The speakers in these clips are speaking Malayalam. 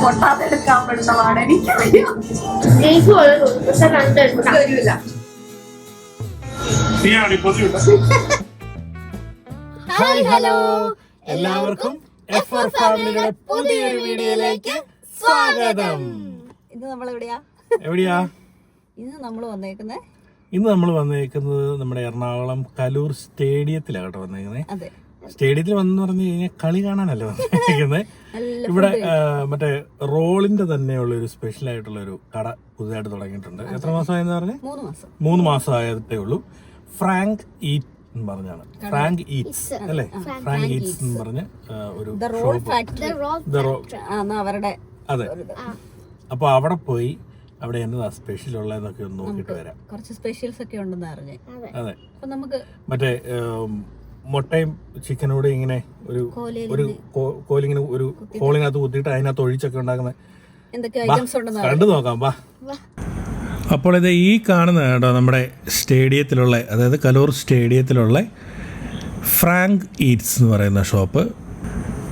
പൊട്ടാതെ എടുക്കാൻ പെടുന്ന പാട് എനിക്കറിയാം വരില്ല ഹായ് ഹലോ. എല്ലാവർക്കും എഫ് ഫോർ ഫാമിലിയുടെ പുതിയൊരു വീഡിയോയിലേക്ക് സ്വാഗതം. ഇത് നമ്മൾ എവിടെയാ എവിടെയാ? ഇന്ന് നമ്മൾ വന്നേക്കുന്നത് ഇന്ന് നമ്മൾ വന്നേക്കുന്നത് നമ്മുടെ എറണാകുളം കലൂർ സ്റ്റേഡിയത്തിലാണ് കേട്ടോ വന്നേക്കുന്നത് അതെ. സ്റ്റേഡിയത്തിൽ വന്നു പറഞ്ഞു കഴിഞ്ഞാൽ കളി കാണാനല്ല വന്നിരിക്കുന്നത് ഇവിടെ മറ്റേ റോളിന്റെ തന്നെയുള്ള ഒരു സ്പെഷ്യൽ ആയിട്ടുള്ള ഒരു കട പുതുതായിട്ട് തുടങ്ങിയിട്ടുണ്ട്. എത്ര മാസമായെന്ന് പറഞ്ഞു? മൂന്ന് മാസം. മൂന്ന് മാസം ആയതേ ഉള്ളൂ. ഫ്രാങ്ക് ഈറ്റ് എന്ന് പറഞ്ഞാണ്. ഫ്രാങ്ക് ഈറ്റ്സ് അല്ലേ? ഫ്രാങ്ക് ഈറ്റ്സ് എന്ന് പറഞ്ഞ ഒരു the roll factory the row ആണ് അവരുടെ അതെ. അപ്പൊ അവിടെ പോയി അവിടെ എന്നതാ സ്പെഷ്യൽ ഉള്ളതെന്നൊക്കെ ഒന്ന് നോക്കിയിട്ട് വരാം. കുറച്ച് സ്പെഷ്യൽസ് ഒക്കെ ഉണ്ടെന്ന് അറിഞ്ഞേ. അതെ. നമുക്ക് മറ്റേ മുട്ടയും ചിക്കനോട് ഇങ്ങനെ ഒരു ഒരു കോലിങ്ങനെ ഒരു കോളിനകത്ത് കുത്തിയിട്ട് അതിനകത്ത് ഒഴിച്ചൊക്കെ ഉണ്ടാക്കുന്ന കണ്ടു നോക്കാം വാ. അപ്പോൾ ഇത് ഈ കാണുന്ന കേട്ടോ നമ്മുടെ സ്റ്റേഡിയത്തിലുള്ള അതായത് കലൂർ സ്റ്റേഡിയത്തിലുള്ള ഫ്രാങ്ക് ഈറ്റ്സ് എന്ന് പറയുന്ന ഷോപ്പ്.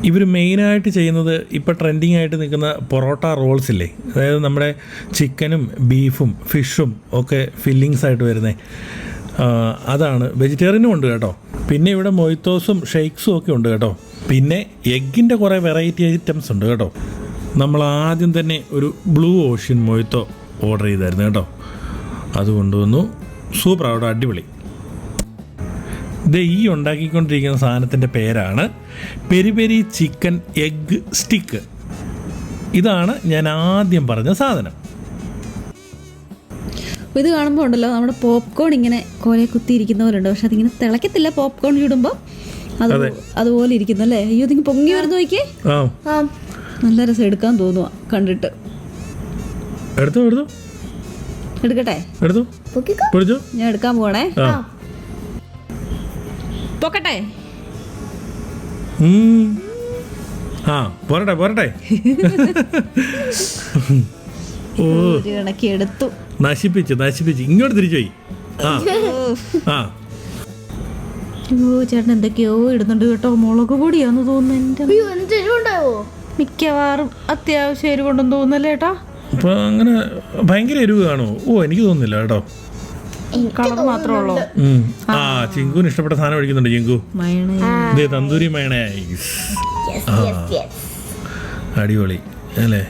ഇവർ മെയിനായിട്ട് ചെയ്യുന്നത് ഇപ്പോൾ ട്രെൻഡിങ് ആയിട്ട് നിൽക്കുന്ന പൊറോട്ട റോൾസ് ഇല്ലേ? അതായത് നമ്മുടെ ചിക്കനും ബീഫും ഫിഷും ഒക്കെ ഫില്ലിങ്സ് ആയിട്ട് വരുന്നത് അതാണ്. വെജിറ്റേറിയനും ഉണ്ട് കേട്ടോ. പിന്നെ ഇവിടെ മൊയ്ത്തോസും ഷെയ്ക്സും ഒക്കെ ഉണ്ട് കേട്ടോ. പിന്നെ എഗ്ഗിന്റെ കുറേ വെറൈറ്റി ഐറ്റംസ് ഉണ്ട് കേട്ടോ. നമ്മൾ ആദ്യം തന്നെ ഒരു ബ്ലൂ ഓഷ്യൻ മൊയ്ത്തോ ഓർഡർ ചെയ്തായിരുന്നു കേട്ടോ. അത് കൊണ്ടുവന്നു. സൂപ്പർ അവിടെ അടിപൊളി. ഇത് ഈ ഉണ്ടാക്കിക്കൊണ്ടിരിക്കുന്ന സാധനത്തിന്റെ പേരാണ് peri peri chicken egg stick. ഇതാണ് ഞാൻ ആദ്യം പറഞ്ഞ സാധനം. ഇത് കാണുമ്പോൾ ഉണ്ടല്ലോ നമ്മുടെ പോപ്കോൺ ഇങ്ങനെ കോലെ കുത്തിയിരിക്കുന്ന പോലെ ഉണ്ട് പക്ഷെ അതിങ്ങനെ തിളക്കത്തില്ല. പോപ്കോൺ ചൂടുമ്പോൾ അത് അതുപോലെ ഇരിക്കുന്നു അല്ലേ? അയ്യോ ഇതിങ്ങനെ പൊങ്ങി വരുന്നു നോക്കിയേ. ആ. നല്ല രസം എടുക്കാൻ തോന്നുക കണ്ടിട്ട്. എടുത്തോ എടുത്തോ? എടുക്കട്ടെ? എടുത്തു? ഞാൻ എടുക്കാൻ പോണേ ആ. പൊക്കട്ടെ. ആ പോരട്ടെ പോരട്ടെ. ഓ എടുത്തു. നശിപ്പിച്ച് നശിപ്പിച്ച്. ഇങ്ങോട്ട് തിരിച്ചു പോയി. ആ. ആ. അയ്യോ ചേട്ടൻ എന്തൊക്കെയോ ഇടുന്നുണ്ട് കേട്ടോ. മുളക് പൊടിയാന്ന് തോന്നുന്നു അയ്യോ എന്ത് എരിവുണ്ടാവോ? മിക്കവാറും അത്യാവശ്യം എരിവ് കൊണ്ടെന്ന് തോന്നുന്നല്ലേ ഏട്ടാ? അപ്പൊ അങ്ങനെ ഭയങ്കര എരിവ് കാണോ ഓ എനിക്ക് തോന്നുന്നില്ല കേട്ടോ. കളർ മാത്രമേ ഉള്ളൂ. ഉം. ആ. ചിങ്കുവിന് ഇഷ്ടപ്പെട്ട സാധനം കഴിക്കുന്നുണ്ട് ചിങ്കു. മയണേ. ഇതേ തന്തൂരി മയണൈസ് അടിപൊളി. അല്ലേ?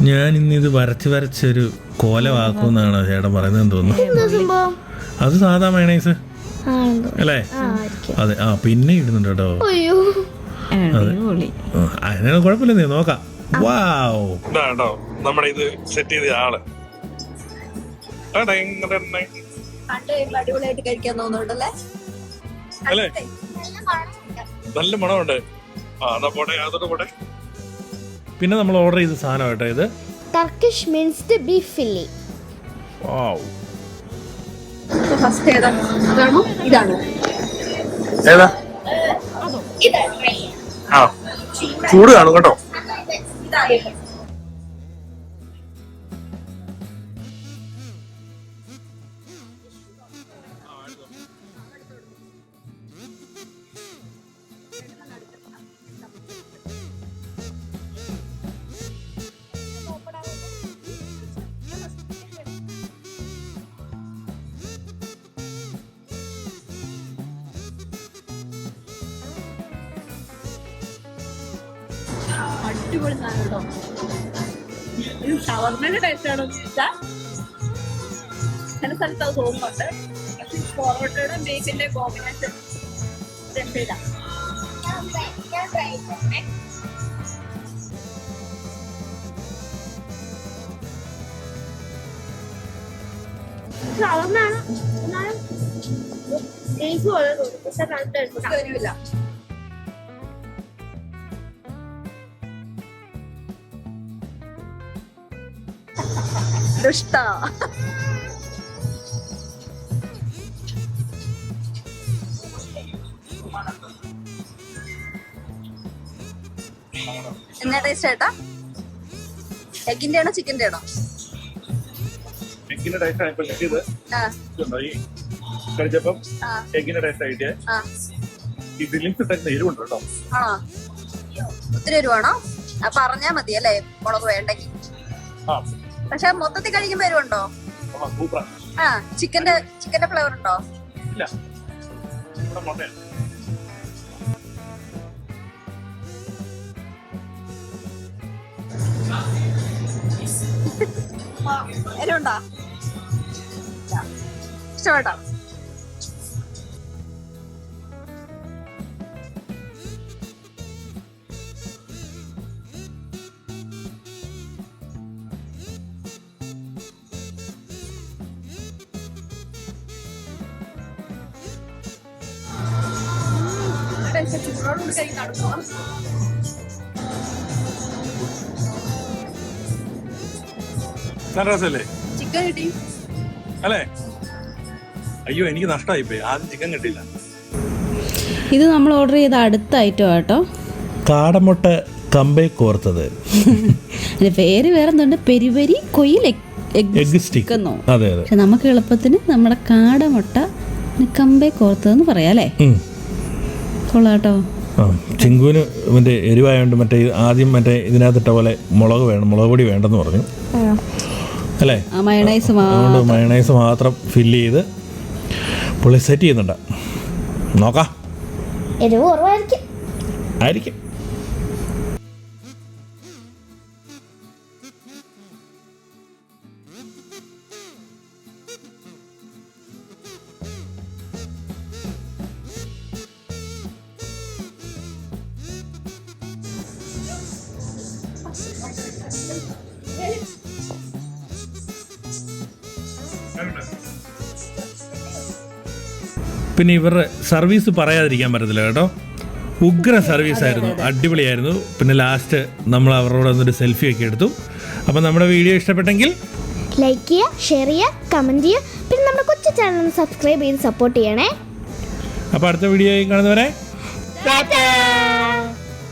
ഞാൻ ഇന്ന് ഇത് വരച്ച് വരച്ചൊരു കോലമാക്കുമെന്നാണ് ചേട്ടൻ പറയുന്നതെന്ന് തോന്നുന്നു. അത് സാധാ മയണൈസ് അല്ലേ? അതെ. ആ പിന്നെ ഇടുന്നുണ്ട് കേട്ടോ. അയ്യോ. അടിപൊളി. ആ, കുഴപ്പമില്ല നീ നോക്കാം. വാവ്. കേട്ടോ നമ്മുടെ ഇത് സെറ്റ് ചെയ്ത ആൾ. അല്ലേ? നല്ല മണമുണ്ട്. ആ എന്നാ പോട്ടെ അതോടെ പോട്ടെ. പിന്നെ നമ്മൾ ഓർഡർ ചെയ്ത സാധനം കേട്ടോ ഇത്. Turkish minced beef Philly wow first ഏതാ? ഇതാണ്? ഏതാ? ആ. ചൂട് കാണും കേട്ടോ. അടിപൊളി സാധനം ഇത് ഷവർമ്മയുടെ ടേസ്റ്റ് ആണോ ചോദിച്ചാൽ ചില സ്ഥലത്ത് അത് തോന്നുന്നുണ്ട്. പക്ഷെ പൊറോട്ടയുടെ ബേക്കിന്റെ കോമ്പിനേഷൻ രക്ഷയില്ല. ഷവർമാണ് എന്നാലും ബീഫ് പോലെ തോന്നും പക്ഷെ രണ്ടെടുക്കാം വരില്ല ദുഷ്ട എന്നാ ടേസ്റ്റ് ഏട്ടാ എഗിന്റെ ആണോ ചിക്കന്റെ ആണോ എഗ്ഗിന്റെ ടേസ്റ്റ് ആണ് ഇപ്പൊ കിട്ടിയത് ആ. കഴിച്ചപ്പം ആ. എഗ്ഗിന്റെ ടേസ്റ്റ് ആയിട്ട് എരിവുണ്ട് കേട്ടോ ഒത്തിരി വരുവാണോ? ആ പറഞ്ഞാ മതി അല്ലേ മുളക് വേണ്ടെങ്കിൽ ആ. പക്ഷെ മൊത്തത്തിൽ കഴിക്കുമ്പോ എരിവുണ്ടോ? ആ ചിക്കന്റെ ചിക്കന്റെ ഫ്ലേവർ ഉണ്ടോ? ഇല്ല. ഇവിടെ മുട്ടയാണ് ചൂടോടുകൂടി ഇഷ്ടപ്പെട്ടോ നടക്കണം രസമല്ലേ ചിക്കൻ കിട്ടി. അല്ലേ? അയ്യോ എനിക്ക് നഷ്ടമായിപ്പോയി ആദ്യം ചിക്കൻ കിട്ടിയില്ല. ഇത് നമ്മൾ ഓർഡർ ചെയ്ത അടുത്ത ഐറ്റം കേട്ടോ. കാടമുട്ട കമ്പെ കോർത്തത്. പേര് വേറെന്തുണ്ട് പെരുവരി കൊയിൽ എഗ് സ്റ്റിക്ക്. എന്നോ? അതെ അതെ. പക്ഷെ നമുക്ക് എളുപ്പത്തിന് നമ്മുടെ കാടമുട്ട കമ്പെ കോർത്തതെന്ന് പറയാം അല്ലേ? ഉം. കൊള്ളാം കേട്ടോ ആ ചിങ്കുവിന് മറ്റേ എരിവായതുകൊണ്ട് മറ്റേ ആദ്യം മറ്റേ ഇതിനകത്തിട്ട പോലെ മുളക് വേണം മുളക് പൊടി വേണ്ടെന്ന് പറഞ്ഞു. അല്ലേ? ആ മയണൈസ് അതുകൊണ്ട് മയണൈസ് മാത്രം ഫില്ല് ചെയ്ത് പുള്ളി സെറ്റ് ചെയ്യുന്നുണ്ട്. നോക്കാം. എരിവ് കുറവായിരിക്കും. ആയിരിക്കും. പിന്നെ ഇവരുടെ സർവീസ് പറയാതിരിക്കാൻ പറ്റത്തില്ല കേട്ടോ. ഉഗ്ര സർവീസ് ആയിരുന്നു അടിപൊളിയായിരുന്നു. പിന്നെ ലാസ്റ്റ് നമ്മൾ അവരോട് ഒരു സെൽഫി ഒക്കെ എടുത്തു. അപ്പം നമ്മുടെ വീഡിയോ ഇഷ്ടപ്പെട്ടെങ്കിൽ ലൈക്ക് ചെയ്യുക ഷെയർ ചെയ്യുക കമന്റ് ചെയ്യുക. പിന്നെ നമ്മുടെ കൊച്ചു ചാനൽ സബ്സ്ക്രൈബ് ചെയ്ത് സപ്പോർട്ട് ചെയ്യണേ. അപ്പോൾ അടുത്ത വീഡിയോ കാണുന്നവരെ